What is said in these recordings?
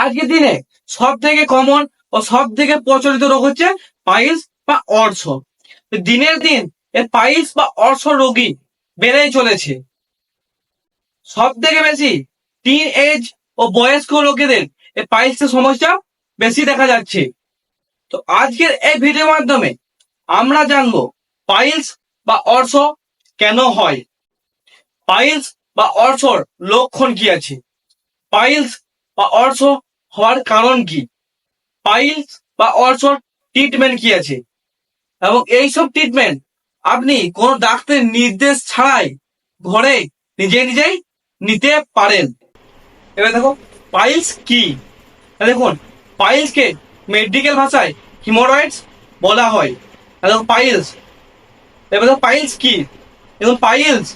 আজকের দিনে সব থেকে কমন ও সব থেকে প্রচলিত রোগ হচ্ছে পাইলস বা অর্শ। দিনের দিন এই পাইলস বা অর্শ রোগী বেড়েই চলেছে। সব থেকে বেশি টিন এজ ও বয়স্ক লোকেদের এই পাইলসের সমস্যা বেশি দেখা যাচ্ছে। তো আজকের এই ভিডিওর মাধ্যমে আমরা জানব পাইলস বা অর্শ কেন হয়? পাইলস বা অর্শর লক্ষণ কি আছে? পাইলস বা অর্শ হওয়ার কারণ কি? পাইলস বা অর্শর ট্রিটমেন্ট কি আছে? এবং এইসব ট্রিটমেন্ট আপনি কোন ডাক্তারের নির্দেশ ছাড়াই ঘরে নিজে নিজেই নিতে পারেন। এবার দেখো পাইলস কি? দেখুন পাইলসকে মেডিকেল ভাষায় হিমোরয়েডস বলা হয়। দেখো পাইলস এবার দেখো পাইলস কি? দেখুন পাইলস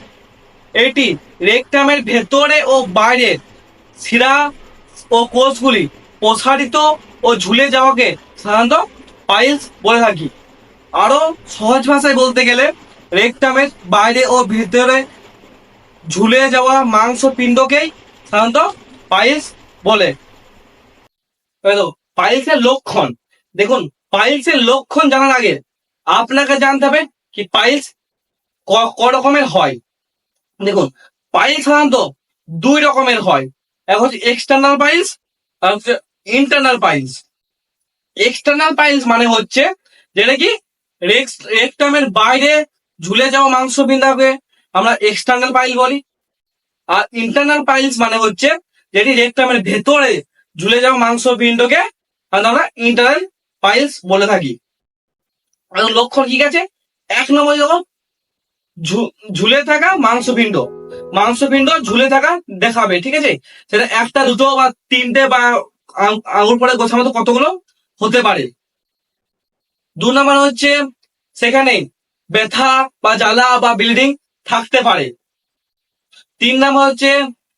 এটি রেকটামের ভেতরে ও বাইরে শিরা ও কোষগুলি প্রসারিত ও ঝুলে যাওয়াকে সাধারণত পাইলস বলে থাকি। আরও সহজ ভাষায় বলতে গেলে, রেকটামের বাইরে ও ভিতরে ঝুলে যাওয়া মাংস পিণ্ডকেই সাধারণত পাইলস বলে। পাইলসের লক্ষণ। দেখুন, পাইলসের লক্ষণ জানার আগে আপনাকে জানতে হবে কি পাইলস ক- রকমের হয়। দেখুন, পাইলস সাধারণত দুই রকমের হয়। এক হচ্ছে এক্সটার্নাল পাইলস আর হচ্ছে ইন্টারনাল পাইলস এক্সটার্নাল পাইলস মানে হচ্ছে যেটা কি? রেক্টামের বাইরে ঝুলে যাওয়া মাংস বিন্দাকে আমরা এক্সটার্নাল পাইল বলি। আর ইন্টারনাল পাইলস মানে হচ্ছে যেটি রেক্টামের ভেতরে ঝুলে যাওয়া মাংস পিণ্ডকে আমরা ইন্টারনাল পাইলস বলে থাকি। লক্ষণ কি আছে এক নম্বর ঝুলে থাকা মাংসপিণ্ড মাংসপিণ্ড ঝুলে থাকা দেখাবে, ঠিক আছে? সেটা একটা, দুটো বা তিনটে বা আঙুল পরে গোছার মতো কতগুলো? হতে পারে। দু নম্বর হচ্ছে, সেখানে ব্যথা বা জ্বালা বা ব্লিডিং থাকতে পারে। তিন নম্বর হচ্ছে,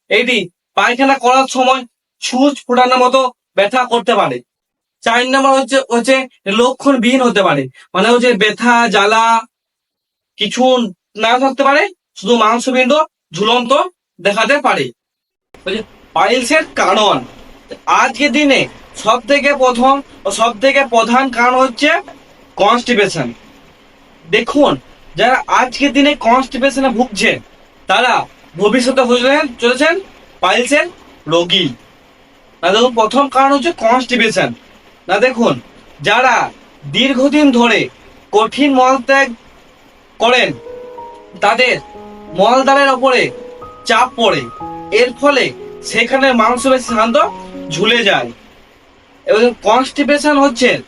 এটি পায়খানা করার সময় ছুঁচ ফোটানোর মতো ব্যথা করতে পারে। চার নম্বর হচ্ছে হচ্ছে লক্ষণবিহীন হতে পারে। মানে হচ্ছে ব্যথা, জ্বালা, কিছু না থাকতে পারে, শুধু মাংসপিণ্ড ঝুলন্ত দেখাতে পারে। পাইলসের কারণ। আজকের দিনে সব থেকে প্রথম ও সব থেকে প্রধান কারণ হচ্ছে কনস্টিপেশন দেখুন, যারা আজকের দিনে কনস্টিপেশনে ভুগছে, তারা ভবিষ্যতে বুঝলেন চলেছেন পাইলসের রোগী। না দেখুন, প্রথম কারণ হচ্ছে কনস্টিপেশন না দেখুন, যারা দীর্ঘদিন ধরে কঠিন মলত্যাগ করেন, তাদের মলদ্বারের ওপরে চাপ পড়ে। এর ফলে সেখানে মাংসপেশি সাধারণত ঝুলে যায়। এবং কনস্টিপেশন হচ্ছে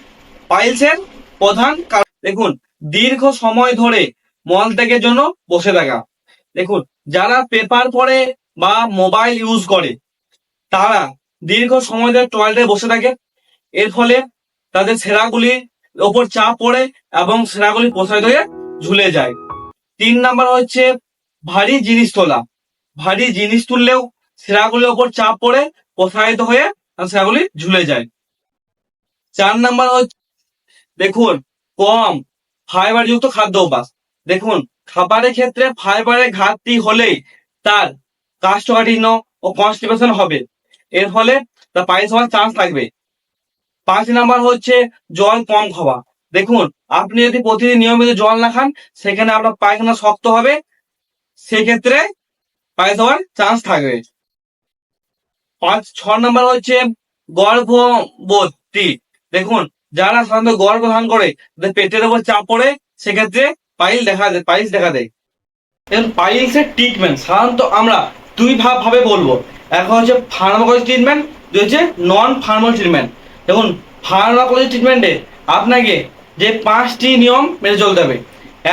পাইলসের প্রধান কারণ। দেখুন, দীর্ঘ সময় ধরে মলত্যাগের জন্য বসে থাকা। দেখুন, যারা পেপার পড়ে বা মোবাইল ইউজ করে, তারা দীর্ঘ সময় ধরে টয়লেটে বসে থাকে। এর ফলে তাদের সেরাগুলির ওপর চাপ পড়ে এবং সেরাগুলি প্রসারিত হয়ে ঝুলে যায়। তিন নাম্বার হচ্ছে ভারী জিনিস তোলা। ভারী জিনিস তুললেও সেরাগুলির ওপর চাপ পড়ে প্রসারিত হয়ে আর সেরাগুলি ঝুলে যায়। চার নাম্বার হচ্ছে, দেখুন কম ফাইবার যুক্ত খাদ্য অভ্যাস। দেখুন, খাবারের ক্ষেত্রে ফাইবারের ঘাটতি হলেই তার কাষ্ঠকাঠিন্য ও কনস্টিপেশন হবে। এর ফলে তার পায়েস হওয়ার চান্স থাকবে পাঁচ নাম্বার হচ্ছে, জল কম খাওয়া। দেখুন, আপনি যদি প্রতিদিন নিয়মিত জল না খান, সেখানে আপনার পায়খানা শক্ত হবে সেক্ষেত্রে পায়েস হওয়ার চান্স থাকবে। পাঁচ, ছ নম্বর হচ্ছে গর্ভবতী দেখুন, যারা সাধারণত গর্ভধান করে পেটের উপর চাপ পড়ে, সেক্ষেত্রে পাইল দেখা দেয় পাইলস দেখা দেয়। এখন পাইলসের ট্রিটমেন্ট সাধারণত আমরা দুই ভাব ভাবে বলব। এখন হচ্ছে ফার্মাকোলজি ট্রিটমেন্ট দুই হচ্ছে নন ফার্মাল ট্রিটমেন্ট দেখুন ফার্মাকোলজি ট্রিটমেন্টে আপনাকে যে পাঁচটি নিয়ম মেনে চলতে হবে।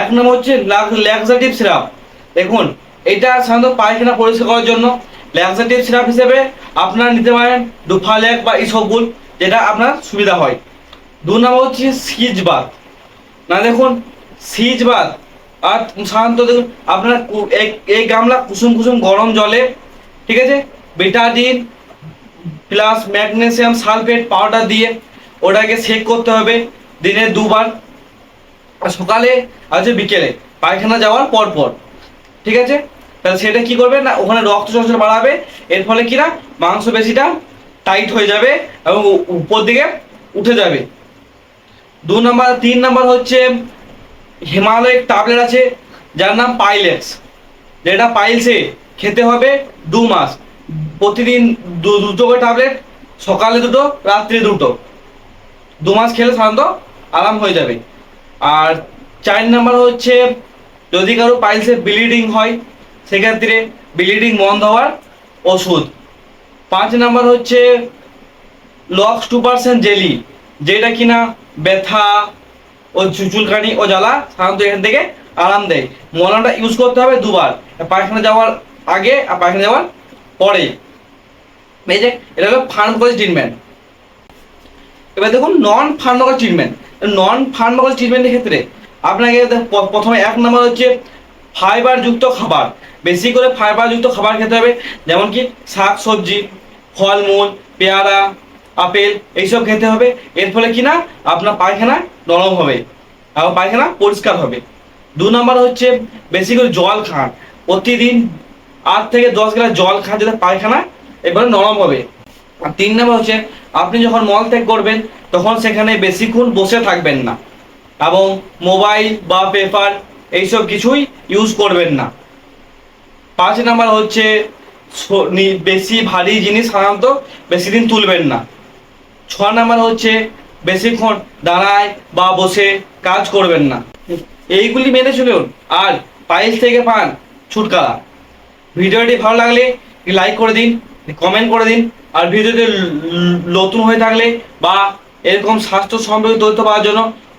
এক নম্বর হচ্ছে ল্যাক্সাটিভ সিরাপ দেখুন, এটা সাধারণত পায়খানা পরিষ্কার করার জন্য ল্যাক্সাটিভ সিরাপ হিসেবে আপনারা নিতে পারেন ডুফাল্যাক বা ইসবগুল, যেটা আপনার সুবিধা হয়। দু নম্বর হচ্ছে সিজ বাত না, দেখুন, সিজ বাত আর সাধারণত দেখুন, আপনার এই গামলা কুসুম কুসুম গরম জলে, ঠিক আছে? Betadine plus magnesium sulphate powder দিয়ে ওটাকে সেক করতে হবে দিনে দুবার। সকালে আর বিকেলে পায়খানা যাওয়ার পর পর ঠিক আছে? তাহলে সেটা কি করবে? না, ওখানে রক্ত চলাচল বাড়াবে। এর ফলে কি না? মাংসপেশিটা টাইট হয়ে যাবে এবং উপর দিকে উঠে যাবে। দু নম্বর, তিন নম্বর হচ্ছে হিমালয়ের ট্যাবলেট আছে, যার নাম পাইলেক্স যেটা পাইলসে খেতে হবে দু মাস। প্রতিদিন দু- দুটো করে ট্যাবলেট সকালে দুটো, রাত্রে দুটো। দু মাস খেলে সাধারণত আরাম হয়ে যাবে। আর চার নাম্বার হচ্ছে যদি কারও পাইলসে ব্লিডিং হয়, সেক্ষেত্রে ব্লিডিং বন্ধ হওয়ার ওষুধ। পাঁচ নাম্বার হচ্ছে লক্স টু পার্সেন্ট জেলি, যেটা কিনা ব্যথা ও চুলকানি ও জ্বালা সাধারণত এখান থেকে আরাম দেয়। মলমটা ইউজ করতে হবে দুবার। পায়খানা যাওয়ার আগে আর পায়খানা যাওয়ার পরে। এই যে, এটা হলো ফার্মাকোলজি ট্রিটমেন্ট এবার দেখুন নন ফার্মাকল ট্রিটমেন্ট নন ফার্মাকল ট্রিটমেন্টের ক্ষেত্রে আপনাকে প্রথমে এক নম্বর হচ্ছে ফাইবার যুক্ত খাবার। বেশি করে ফাইবার যুক্ত খাবার খেতে হবে, যেমন কি শাক, সবজি, ফলমূল, পেয়ারা, আপেল, এইসব খেতে হবে। এর ফলে কি না? আপনার পায়খানা নরম হবে এবং পায়খানা পরিষ্কার হবে। দু নম্বর হচ্ছে বেশি করে জল খান। প্রতিদিন আট থেকে দশ গ্লাস জল খান যাতে পায়খানা এবারে নরম হবে। আর তিন নম্বর হচ্ছে, আপনি যখন মল ত্যাগ করবেন, তখন সেখানে বেশিক্ষণ বসে থাকবেন না। এবং মোবাইল বা পেপার এইসব কিছুই ইউজ করবেন না। পাঁচ নাম্বার হচ্ছে বেশি ভারী জিনিস সাধারণত বেশি দিন তুলবেন না। ছ নাম্বার হচ্ছে বেশিক্ষণ দাঁড়ায় বা বসে কাজ করবেন না। এইগুলি মেনে চলুন। আর পাইলস থেকে পান ছুটকারা ভিডিওটি ভালো লাগলে লাইক করে দিন কমেন্ট করে দিন। আর ল- নতুন হয়ে থাকলে বা এরকম স্বাস্থ্য সম্পর্কিত তথ্য পাওয়ার জন্য